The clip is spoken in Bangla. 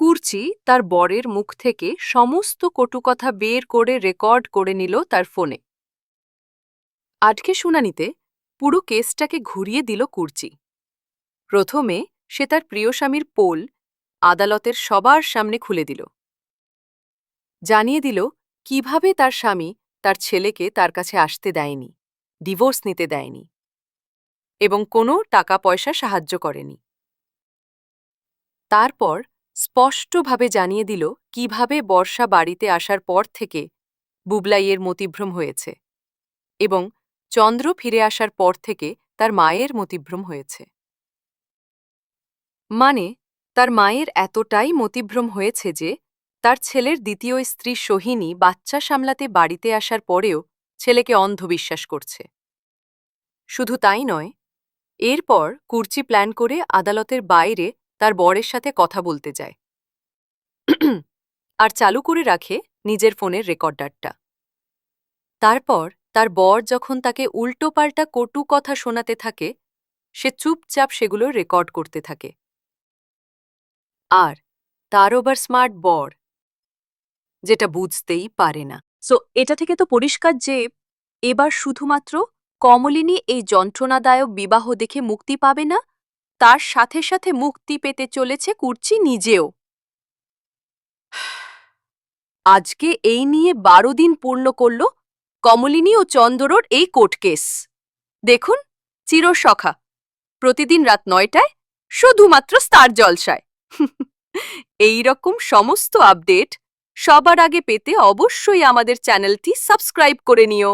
কুর্চি তার বরের মুখ থেকে সমস্ত কটুকথা বের করে রেকর্ড করে নিল তার ফোনে। আজকে শুনানিতে পুরো কেসটাকে ঘুরিয়ে দিল কুর্চি। প্রথমে সে তার প্রিয় স্বামীর পোল আদালতের সবার সামনে খুলে দিল। জানিয়ে দিল কীভাবে তার স্বামী তার ছেলেকে তার কাছে আসতে দেয়নি, ডিভোর্স নিতে দেয়নি এবং কোনো টাকা পয়সা সাহায্য করেনি। তারপর স্পষ্টভাবে জানিয়ে দিল কীভাবে বর্ষা বাড়িতে আসার পর থেকে বুবলাইয়ের মতিভ্রম হয়েছে এবং চন্দ্র ফিরে আসার পর থেকে তার মায়ের মতিভ্রম হয়েছে। মানে তার মায়ের এতটাই মতিভ্রম হয়েছে যে, তার ছেলের দ্বিতীয় স্ত্রী সোহিনী বাচ্চা সামলাতে বাড়িতে আসার পরেও ছেলেকে অন্ধবিশ্বাস করছে। শুধু তাই নয়, এরপর কুর্চি প্ল্যান করে আদালতের বাইরে তার বরের সাথে কথা বলতে যায়। আর চালু করে রাখে নিজের ফোনের রেকর্ডারটা। তারপর তার বর যখন তাকে উল্টোপাল্টা কটু কথা শোনাতে থাকে, সে চুপচাপ সেগুলো রেকর্ড করতে থাকে। আর তার ওবার স্মার্ট বর, যেটা বুঝতেই পারে না। সো এটা থেকে তো পরিষ্কার যে এবার শুধুমাত্র কমলিনী এই যন্ত্রণাদায়ক বিবাহ দেখে মুক্তি পাবে না, তার সাথে সাথে মুক্তি পেতে চলেছে কুর্চি নিজেও। আজকে এই নিয়ে বারো দিন পূর্ণ করল কমলিনী ও চন্দরোর এই কোর্ট কেস। দেখুন, চিরসখা। প্রতিদিন রাত নয়টায়, শুধুমাত্র স্টার জলসায়। এই রকম সমস্ত আপডেট সবার আগে পেতে অবশ্যই আমাদের চ্যানেলটি সাবস্ক্রাইব করে নিও।